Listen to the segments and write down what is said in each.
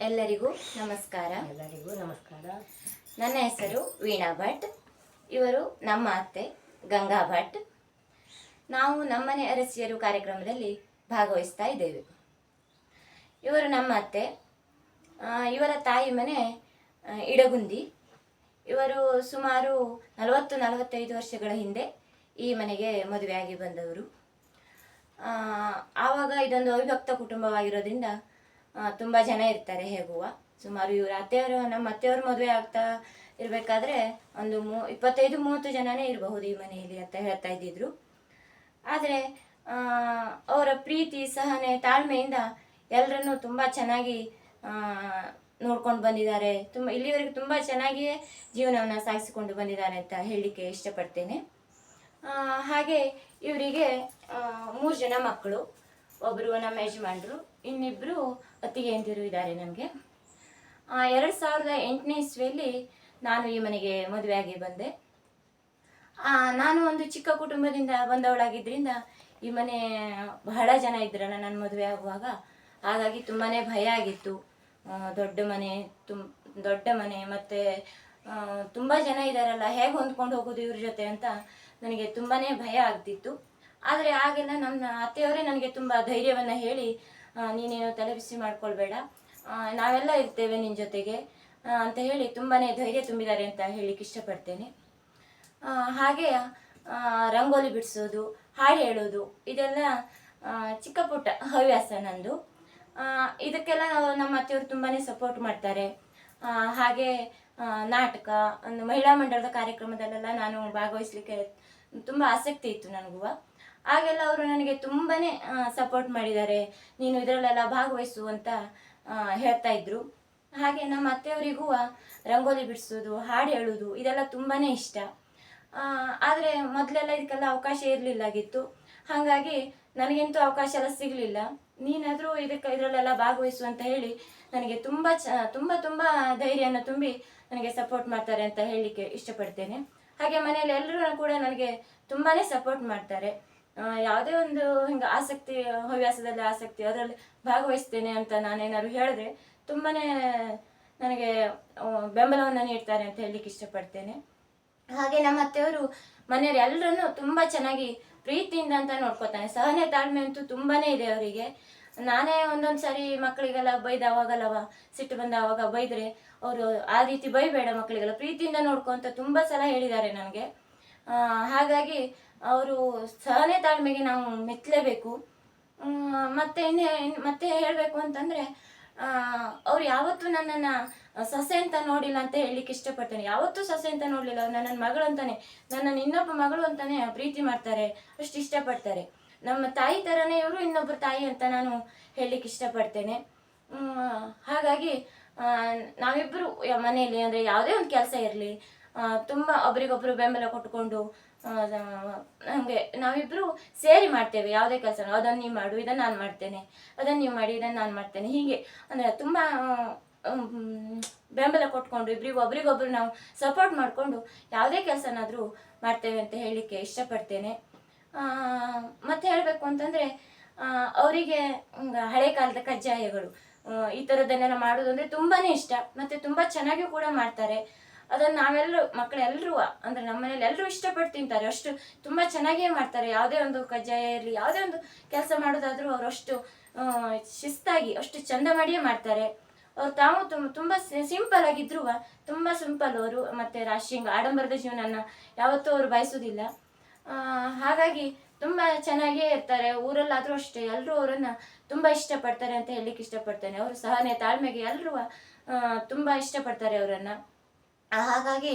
ಎಲ್ಲರಿಗೂ ನಮಸ್ಕಾರ. ಎಲ್ಲರಿಗೂ ನಮಸ್ಕಾರ. ನನ್ನ ಹೆಸರು ವೀಣಾ ಭಟ್. ಇವರು ನಮ್ಮ ಅತ್ತೆ ಗಂಗಾ ಭಟ್. ನಾವು ನಮ್ಮನೆ ಅರಸಿಯರು ಕಾರ್ಯಕ್ರಮದಲ್ಲಿ ಭಾಗವಹಿಸ್ತಾ ಇದ್ದೇವೆ. ಇವರು ನಮ್ಮ ಅತ್ತೆ. ಇವರ ತಾಯಿ ಮನೆ ಇಡಗುಂದಿ. ಇವರು ಸುಮಾರು ನಲವತ್ತು ನಲವತ್ತೈದು ವರ್ಷಗಳ ಹಿಂದೆ ಈ ಮನೆಗೆ ಮದುವೆಯಾಗಿ ಬಂದವರು. ಆವಾಗ ಇದೊಂದು ಅವಿಭಕ್ತ ಕುಟುಂಬವಾಗಿರೋದ್ರಿಂದ ತುಂಬ ಜನ ಇರ್ತಾರೆ ಹೇಗುವ. ಸುಮಾರು ಇವರು ಅತ್ತೆಯವರು, ನಮ್ಮ ಅತ್ತೆಯವರು ಮದುವೆ ಆಗ್ತಾ ಇರಬೇಕಾದ್ರೆ ಒಂದು ಮೂ, ಇಪ್ಪತ್ತೈದು, ಮೂವತ್ತು ಜನನೇ ಇರಬಹುದು ಈ ಮನೆಯಲ್ಲಿ ಅಂತ ಹೇಳ್ತಾ ಇದ್ದಿದ್ರು. ಆದರೆ ಅವರ ಪ್ರೀತಿ, ಸಹನೆ, ತಾಳ್ಮೆಯಿಂದ ಎಲ್ಲರನ್ನೂ ತುಂಬ ಚೆನ್ನಾಗಿ ನೋಡ್ಕೊಂಡು ಬಂದಿದ್ದಾರೆ. ತುಂಬ, ಇಲ್ಲಿವರೆಗೂ ತುಂಬ ಚೆನ್ನಾಗಿಯೇ ಜೀವನವನ್ನು ಸಾಗಿಸಿಕೊಂಡು ಬಂದಿದ್ದಾರೆ ಅಂತ ಹೇಳಲಿಕ್ಕೆ ಇಷ್ಟಪಡ್ತೇನೆ. ಹಾಗೆ ಇವರಿಗೆ ಮೂರು ಜನ ಮಕ್ಕಳು ಒಬ್ಬರು ನಮ್ಮ ಯಜಮಾನರು ಇನ್ನಿಬ್ಬರು ಅತ್ತಿಗೆಯಂದಿರು ಇದ್ದಾರೆ ನನಗೆ ಎರಡು ಸಾವಿರದ ಎಂಟನೇ ಇಸ್ವಿಯಲ್ಲಿ ನಾನು ಈ ಮನೆಗೆ ಮದುವೆಯಾಗಿ ಬಂದೆ. ನಾನು ಒಂದು ಚಿಕ್ಕ ಕುಟುಂಬದಿಂದ ಬಂದವಳಾಗಿದ್ದರಿಂದ ಈ ಮನೆ ಬಹಳ ಜನ ಇದ್ರಲ್ಲ ನನ್ನ ಮದುವೆ ಆಗುವಾಗ. ಹಾಗಾಗಿ ತುಂಬಾ ಭಯ ಆಗಿತ್ತು. ದೊಡ್ಡ ಮನೆ ತುಂ ದೊಡ್ಡ ಮನೆ ಮತ್ತು ತುಂಬ ಜನ ಇದ್ದಾರಲ್ಲ ಹೇಗೆ ಹೊಂದ್ಕೊಂಡು ಹೋಗೋದು ಇವ್ರ ಜೊತೆ ಅಂತ ನನಗೆ ತುಂಬಾ ಭಯ ಆಗ್ತಿತ್ತು. ಆದರೆ ಆಗೆಲ್ಲ ನಮ್ಮ ಅತ್ತೆಯವರೇ ನನಗೆ ತುಂಬ ಧೈರ್ಯವನ್ನು ಹೇಳಿ ನೀನೇನು ತಲೆ ಬಿಸಿ ಮಾಡ್ಕೊಳ್ಬೇಡ ನಾವೆಲ್ಲ ಇರ್ತೇವೆ ನಿನ್ನ ಜೊತೆಗೆ ಅಂತ ಹೇಳಿ ತುಂಬಾ ಧೈರ್ಯ ತುಂಬಿದ್ದಾರೆ ಅಂತ ಹೇಳಿಕ್ಕೆ ಇಷ್ಟಪಡ್ತೇನೆ. ಹಾಗೆ ರಂಗೋಲಿ ಬಿಡಿಸೋದು, ಹಾಡು ಹೇಳೋದು, ಇದೆಲ್ಲ ಚಿಕ್ಕ ಪುಟ್ಟ ಹವ್ಯಾಸ ನಂದು. ಇದಕ್ಕೆಲ್ಲ ನಮ್ಮ ಅತ್ತೆಯವರು ತುಂಬಾ ಸಪೋರ್ಟ್ ಮಾಡ್ತಾರೆ. ಹಾಗೆ ನಾಟಕ, ಒಂದು ಮಹಿಳಾ ಮಂಡಳದ ಕಾರ್ಯಕ್ರಮದಲ್ಲೆಲ್ಲ ನಾನು ಭಾಗವಹಿಸ್ಲಿಕ್ಕೆ ತುಂಬ ಆಸಕ್ತಿ ಇತ್ತು ನನಗೂ. ಆಗೆಲ್ಲ ಅವರು ನನಗೆ ತುಂಬಾ ಸಪೋರ್ಟ್ ಮಾಡಿದ್ದಾರೆ. ನೀನು ಇದರಲ್ಲೆಲ್ಲ ಭಾಗವಹಿಸು ಅಂತ ಹೇಳ್ತಾ ಇದ್ರು. ಹಾಗೆ ನಮ್ಮ ಅತ್ತೆಯವರಿಗೂ ರಂಗೋಲಿ ಬಿಡಿಸೋದು, ಹಾಡು ಹೇಳೋದು, ಇದೆಲ್ಲ ತುಂಬಾ ಇಷ್ಟ. ಆದರೆ ಮೊದಲೆಲ್ಲ ಇದಕ್ಕೆಲ್ಲ ಅವಕಾಶ ಇರಲಿಲ್ಲಾಗಿತ್ತು ಹಾಗಾಗಿ ನನಗಂತೂ ಅವಕಾಶ ಎಲ್ಲ ಸಿಗಲಿಲ್ಲ. ನೀನಾದರೂ ಇದಕ್ಕೆ ಇದರಲ್ಲೆಲ್ಲ ಭಾಗವಹಿಸು ಅಂತ ಹೇಳಿ ನನಗೆ ತುಂಬ ಚ, ತುಂಬ ತುಂಬ ಧೈರ್ಯನ ತುಂಬಿ ನನಗೆ ಸಪೋರ್ಟ್ ಮಾಡ್ತಾರೆ ಅಂತ ಹೇಳಲಿಕ್ಕೆ ಇಷ್ಟಪಡ್ತೇನೆ. ಹಾಗೆ ಮನೆಯಲ್ಲಿ ಎಲ್ಲರೂ ಕೂಡ ನನಗೆ ತುಂಬಾ ಸಪೋರ್ಟ್ ಮಾಡ್ತಾರೆ. ಯಾವುದೇ ಒಂದು ಹಿಂಗೆ ಆಸಕ್ತಿ, ಹವ್ಯಾಸದಲ್ಲಿ ಆಸಕ್ತಿ, ಅದರಲ್ಲಿ ಭಾಗವಹಿಸ್ತೇನೆ ಅಂತ ನಾನೇನಾದ್ರು ಹೇಳಿದ್ರೆ ತುಂಬಾ ನನಗೆ ಬೆಂಬಲವನ್ನು ನೀಡ್ತಾರೆ ಅಂತ ಹೇಳಲಿಕ್ಕೆ ಇಷ್ಟಪಡ್ತೇನೆ. ಹಾಗೆ ನಮ್ಮ ಅತ್ತೆಯವರು ಮನೆಯವರು ಎಲ್ಲರನ್ನು ತುಂಬ ಚೆನ್ನಾಗಿ ಪ್ರೀತಿಯಿಂದ ಅಂತ ನೋಡ್ಕೋತಾನೆ. ಸಹನೆ ತಾಳ್ಮೆ ಅಂತೂ ತುಂಬಾನೇ ಇದೆ ಅವರಿಗೆ. ನಾನೇ ಒಂದೊಂದು ಸಾರಿ ಮಕ್ಕಳಿಗೆಲ್ಲ ಬೈದವಾಗಲ್ಲವ ಸಿಟ್ಟು ಬಂದ ಅವಾಗ ಬೈದ್ರೆ ಅವರು ಆ ರೀತಿ ಬೈಬೇಡ ಮಕ್ಕಳಿಗೆಲ್ಲ. ಪ್ರೀತಿಯಿಂದ ನೋಡ್ಕೊ ಅಂತ ತುಂಬ ಸಲ ಹೇಳಿದ್ದಾರೆ ನನಗೆ. ಹಾಗಾಗಿ ಅವರು ಸಹನೆ ತಾಳ್ಮೆಗೆ ನಾವು ಮೆಚ್ಚಲೇಬೇಕು. ಮತ್ತೆ ಇನ್ನೇ ಮತ್ತೆ ಹೇಳಬೇಕು ಅಂತಂದರೆ ಅವ್ರು ಯಾವತ್ತೂ ನನ್ನನ್ನು ಸೊಸೆ ಅಂತ ನೋಡಿಲ್ಲ ಅಂತ ಹೇಳಲಿಕ್ಕೆ ಇಷ್ಟಪಡ್ತೇನೆ. ಯಾವತ್ತೂ ಸೊಸೆ ಅಂತ ನೋಡಲಿಲ್ಲ. ಅವ್ರು ನನ್ನ ಮಗಳು ಅಂತಾನೆ ನನ್ನನ್ನು ಇನ್ನೊಬ್ಬ ಮಗಳು ಅಂತಾನೆ ಪ್ರೀತಿ ಮಾಡ್ತಾರೆ. ಅಷ್ಟು ಇಷ್ಟಪಡ್ತಾರೆ. ನಮ್ಮ ತಾಯಿ ಥರನೇ ಇವರು ಇನ್ನೊಬ್ಬರ ತಾಯಿ ಅಂತ ನಾನು ಹೇಳಲಿಕ್ಕೆ ಇಷ್ಟಪಡ್ತೇನೆ. ಹಾಗಾಗಿ ನಾವಿಬ್ಬರು ಮನೆಯಲ್ಲಿ ಅಂದರೆ ಯಾವುದೇ ಒಂದು ಕೆಲಸ ಇರಲಿ ತುಂಬ ಒಬ್ರಿಗೊಬ್ರು ಬೆಂಬಲ ಕೊಟ್ಕೊಂಡು ನಮಗೆ ನಾವಿಬ್ಬರು ಸೇರಿ ಮಾಡ್ತೇವೆ ಯಾವುದೇ ಕೆಲಸ ಅದನ್ನು ನೀವು ಮಾಡು ಇದನ್ನು ನಾನು ಮಾಡ್ತೇನೆ. ಅದನ್ನು ನೀವು ಮಾಡಿ ಇದನ್ನು ನಾನು ಮಾಡ್ತೇನೆ. ಹೀಗೆ ಅಂದರೆ ತುಂಬ ಬೆಂಬಲ ಕೊಟ್ಕೊಂಡು ಇಬ್ಬರಿಗೂ ಒಬ್ರಿಗೊಬ್ರು ನಾವು ಸಪೋರ್ಟ್ ಮಾಡಿಕೊಂಡು ಯಾವುದೇ ಕೆಲಸನಾದರೂ ಮಾಡ್ತೇವೆ ಅಂತ ಹೇಳಲಿಕ್ಕೆ ಇಷ್ಟಪಡ್ತೇನೆ. ಮತ್ತೆ ಹೇಳಬೇಕು ಅಂತಂದರೆ ಅವರಿಗೆ ಹಳೆ ಕಾಲದ ಕಜ್ಜಾಯಗಳು ಈ ಥರದ್ದನ್ನೆಲ್ಲ ಮಾಡೋದು ಅಂದರೆ ತುಂಬಾ ಇಷ್ಟ. ಮತ್ತು ತುಂಬ ಚೆನ್ನಾಗಿ ಕೂಡ ಮಾಡ್ತಾರೆ. ಅದನ್ನು ನಾವೆಲ್ಲರೂ ಮಕ್ಕಳೆಲ್ಲರೂ ಅಂದರೆ ನಮ್ಮ ಮನೇಲಿ ಎಲ್ಲರೂ ಇಷ್ಟಪಟ್ಟು ತಿಂತಾರೆ. ಅಷ್ಟು ತುಂಬ ಚೆನ್ನಾಗೇ ಮಾಡ್ತಾರೆ. ಯಾವುದೇ ಒಂದು ಕಜ್ಜಾಯ ಇರಲಿ ಯಾವುದೇ ಒಂದು ಕೆಲಸ ಮಾಡೋದಾದರೂ ಅವರು ಅಷ್ಟು ಶಿಸ್ತಾಗಿ, ಅಷ್ಟು ಚಂದ ಮಾಡಿಯೇ ಮಾಡ್ತಾರೆ. ಅವ್ರು ತಾವು ತುಂಬ ತುಂಬ ಸಿಂಪಲ್ ಆಗಿದ್ರು ತುಂಬ ಸಿಂಪಲ್ ಅವರು. ಮತ್ತು ರಾಶಿ ಆಡಂಬರದ ಜೀವನನ ಯಾವತ್ತೂ ಅವರು ಬಯಸೋದಿಲ್ಲ ಹಾಗಾಗಿ ತುಂಬ ಚೆನ್ನಾಗೇ ಇರ್ತಾರೆ. ಊರಲ್ಲಾದರೂ ಅಷ್ಟೇ ಎಲ್ಲರೂ ಅವರನ್ನು ತುಂಬ ಇಷ್ಟಪಡ್ತಾರೆ ಅಂತ ಹೇಳಲಿಕ್ಕೆ ಇಷ್ಟಪಡ್ತೇನೆ. ಅವರು ಸಹನೆ ತಾಳ್ಮೆಗೆ ಎಲ್ಲರೂ ತುಂಬ ಇಷ್ಟಪಡ್ತಾರೆ ಅವರನ್ನು. ಹಾಗಾಗಿ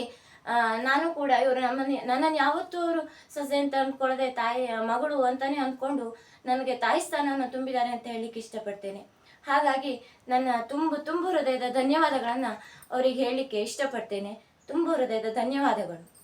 ನಾನು ಕೂಡ ಇವರು ನಮ್ಮನೆ ನನ್ನನ್ನು ಯಾವತ್ತೂ ಅವರು ಸೊಸೆ ಅಂತ ಅಂದ್ಕೊಳ್ಳದೆ ತಾಯಿ, ಮಗಳು ಅಂತಾನೆ ಅಂದ್ಕೊಂಡು ನನಗೆ ತಾಯಿ ಸ್ಥಾನವನ್ನು ತುಂಬಿದ್ದಾರೆ ಅಂತ ಹೇಳಲಿಕ್ಕೆ ಇಷ್ಟಪಡ್ತೇನೆ. ಹಾಗಾಗಿ ನನ್ನ ತುಂಬು ತುಂಬು ಹೃದಯದ ಧನ್ಯವಾದಗಳನ್ನು ಅವರಿಗೆ ಹೇಳಲಿಕ್ಕೆ ಇಷ್ಟಪಡ್ತೇನೆ. ತುಂಬು ಹೃದಯದ ಧನ್ಯವಾದಗಳು.